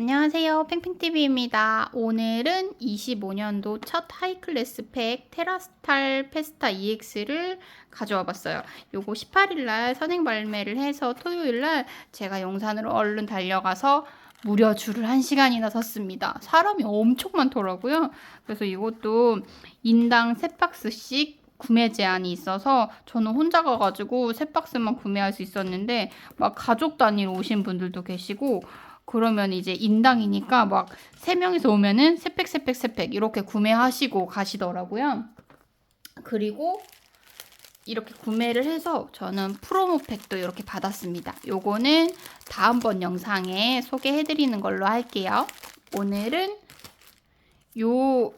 안녕하세요. 팽팽TV입니다. 오늘은 25년도 첫 하이클래스 팩 테라스탈 페스타 EX를 가져와 봤어요. 요거 18일날 선행 발매를 해서 토요일날 제가 영산으로 얼른 달려가서 무려 줄을 1시간이나 섰습니다. 사람이 엄청 많더라고요. 그래서 이것도 인당 3박스씩 구매 제한이 있어서 저는 혼자 가가지고 3박스만 구매할 수 있었는데 막 가족 단위로 오신 분들도 계시고 그러면 이제 인당이니까 막 세 명이서 오면은 세팩 세팩 세팩 이렇게 구매하시고 가시더라고요. 그리고 이렇게 구매를 해서 저는 프로모팩도 이렇게 받았습니다. 요거는 다음번 영상에 소개해드리는 걸로 할게요. 오늘은 요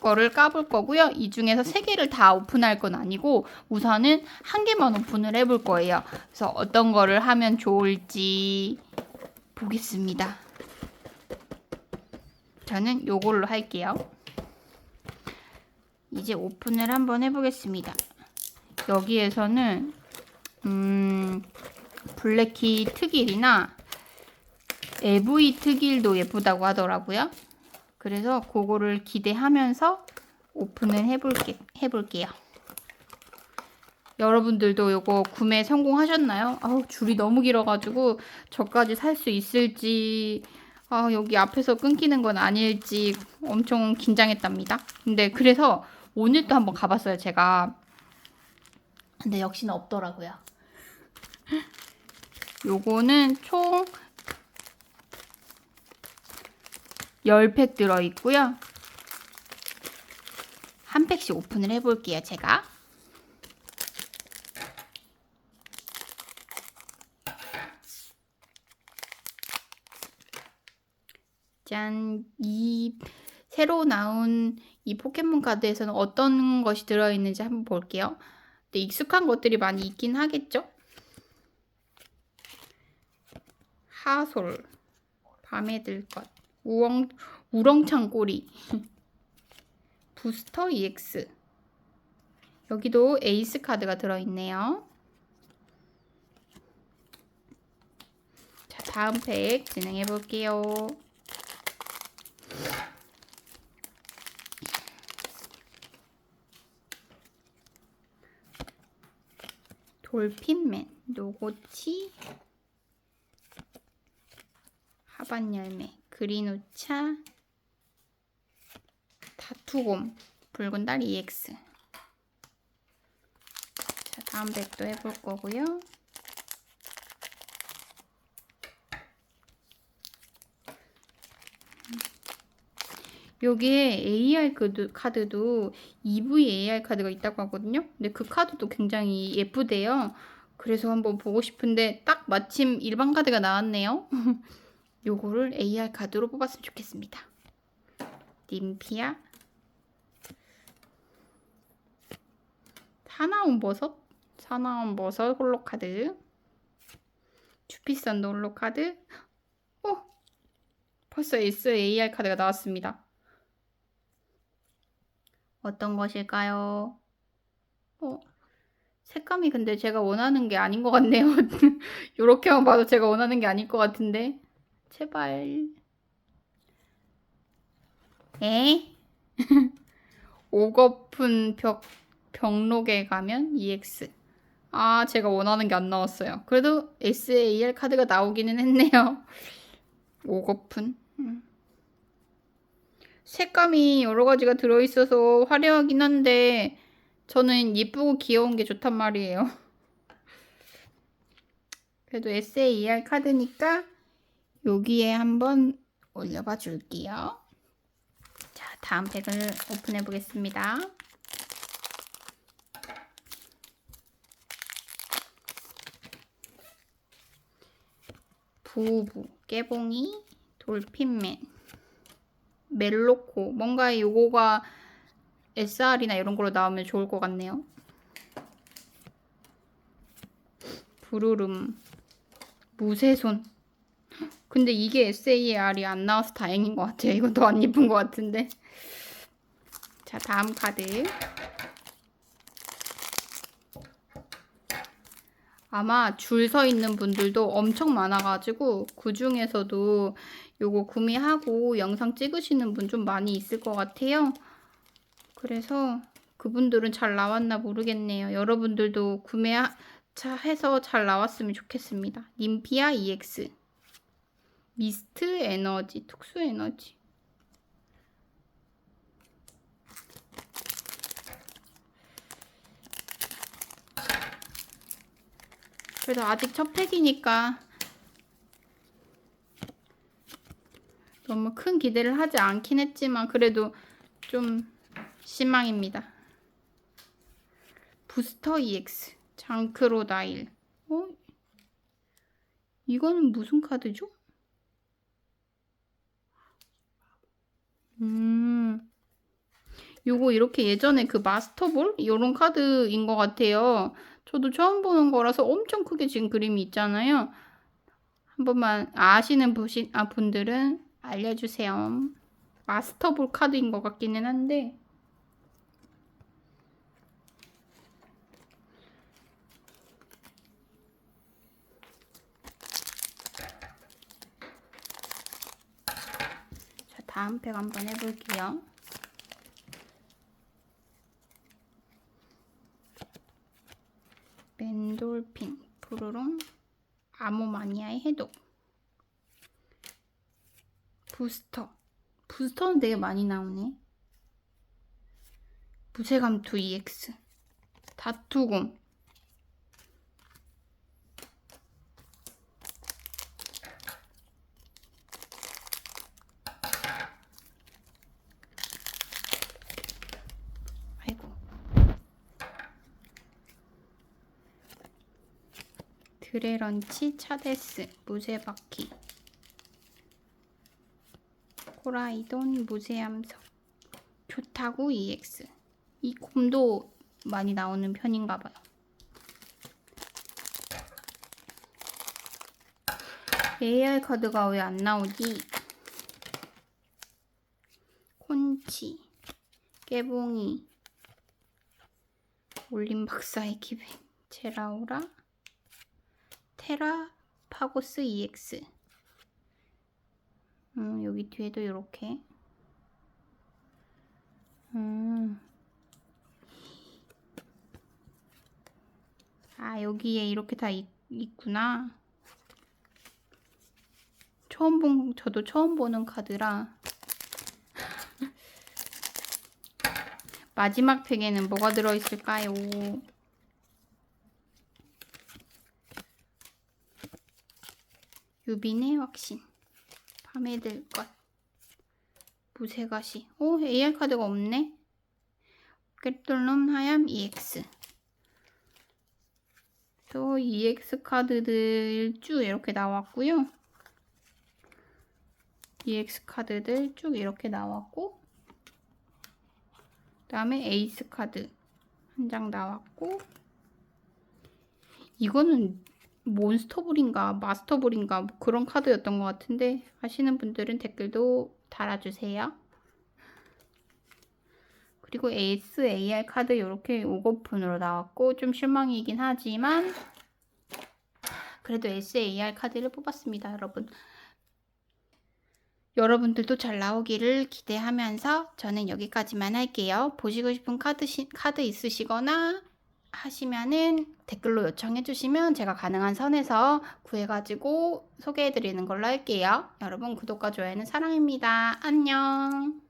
거를 까볼 거고요. 이 중에서 세 개를 다 오픈할 건 아니고 우선은 한 개만 오픈을 해볼 거예요. 그래서 어떤 거를 하면 좋을지 보겠습니다. 저는 요걸로 할게요. 이제 오픈을 한번 해보겠습니다. 여기에서는 음, 블랙키 특일이나 EV 특일도 예쁘다고 하더라고요. 그래서 그거를 기대하면서 오픈을 해볼게, 해볼게요. 여러분들도 이거 구매 성공하셨나요? 아우 줄이 너무 길어가지고 저까지 살 수 있을지 아 여기 앞에서 끊기는 건 아닐지 엄청 긴장했답니다. 근데 그래서 오늘 또 한번 가봤어요 제가. 근데 역시나 없더라고요. 요거는 총 10팩 들어있고요. 한 팩씩 오픈을 해볼게요, 제가. 짠, 이 새로 나온 이 포켓몬 카드에서는 어떤 것이 들어있는지 한번 볼게요. 근데 익숙한 것들이 많이 있긴 하겠죠? 하솔, 밤에 들 것, 우엉, 우렁찬 꼬리, 부스터 EX. 여기도 에이스 카드가 들어있네요. 자, 다음 팩 진행해 볼게요. 돌핀맨, 노고치, 하반열매, 그린우차, 다투곰, 붉은 달 EX. 자, 다음 팩도 해볼 거고요. 여기에 AR 카드, 카드도 EV AR 카드가 있다고 하거든요. 근데 그 카드도 굉장히 예쁘대요. 그래서 한번 보고 싶은데 딱 마침 일반 카드가 나왔네요. 요거를 AR 카드로 뽑았으면 좋겠습니다. 님피아 사나운 버섯 사나운 버섯 홀로 카드 주피선도 홀로 카드 어 벌써 SAR 카드가 나왔습니다. 어떤 것일까요? 어, 색감이 근데 제가 원하는 게 아닌 것 같네요. 이렇게만 봐도 제가 원하는 게 아닐 것 같은데. 제발. 에? 오거픈 벽, 벽록에 가면 EX. 아, 제가 원하는 게 안 나왔어요. 그래도 SAR 카드가 나오기는 했네요. 오거픈. 음. 색감이 여러 가지가 들어있어서 화려하긴 한데 저는 예쁘고 귀여운 게 좋단 말이에요. 그래도 SAR 카드니까 여기에 한번 올려봐 줄게요. 자, 다음 팩을 오픈해 보겠습니다. 부부, 깨봉이, 돌핀맨. 멜로코 뭔가 요거가 SR이나 이런 걸로 나오면 좋을 것 같네요. 부르름 무쇠손 근데 이게 SAR이 안 나와서 다행인 것 같아요. 이건 더 안 예쁜 것 같은데. 자 다음 카드 아마 줄 서 있는 분들도 엄청 많아가지고 그 중에서도 요거 구매하고 영상 찍으시는 분 좀 많이 있을 것 같아요. 그래서 그분들은 잘 나왔나 모르겠네요. 여러분들도 구매 해서 잘 나왔으면 좋겠습니다. 님피아 EX 미스트 에너지 특수 에너지 그래도 아직 첫 팩이니까 너무 큰 기대를 하지 않긴 했지만 그래도 좀 실망입니다. 부스터 EX 장크로다일 어? 이거는 무슨 카드죠? 음 요거 이렇게 예전에 그 마스터볼 요런 카드인 것 같아요. 저도 처음 보는 거라서 엄청 크게 지금 그림이 있잖아요. 한 번만 아시는 분이, 아, 분들은 알려주세요. 마스터볼 카드인 것 같기는 한데 자 다음 팩 한번 해볼게요. 멘돌핀, 푸르롱, 아모마니아의 해독 부스터. 부스터는 되게 많이 나오네. 무쇠감투 EX 다투곰 아이고. 드레런치 차데스 무쇠바퀴 코라이돈 무쇠암석 교타구 EX 이 곰도 많이 나오는 편인가 봐요. AR 카드가 왜 안 나오지? 콘치, 깨봉이, 올림 박사의 기백, 제라우라, 테라, 파고스 EX. 음, 여기 뒤에도 이렇게. 음. 아, 여기에 이렇게 다 있, 있구나. 처음 본, 저도 처음 보는 카드라. 마지막 팩에는 뭐가 들어있을까요? 유빈의 확신. 밤에 들 것. 무쇠가시. 오, AR 카드가 없네. 깨뚫름 하얌 EX. 또 EX 카드들 쭉 이렇게 나왔고요. EX 카드들 쭉 이렇게 나왔고 그 다음에 에이스 카드 한 장 나왔고 이거는 몬스터볼인가 마스터볼인가 뭐 그런 카드였던 것 같은데 아시는 분들은 댓글도 달아주세요. 그리고 에이스 AR 카드 이렇게 오거픈으로 나왔고 좀 실망이긴 하지만 그래도 SAR 카드를 뽑았습니다, 여러분. 여러분들도 잘 나오기를 기대하면서 저는 여기까지만 할게요. 보시고 싶은 카드, 시, 카드 있으시거나 하시면은 댓글로 요청해 주시면 제가 가능한 선에서 구해가지고 소개해 드리는 걸로 할게요. 여러분 구독과 좋아요는 사랑입니다. 안녕.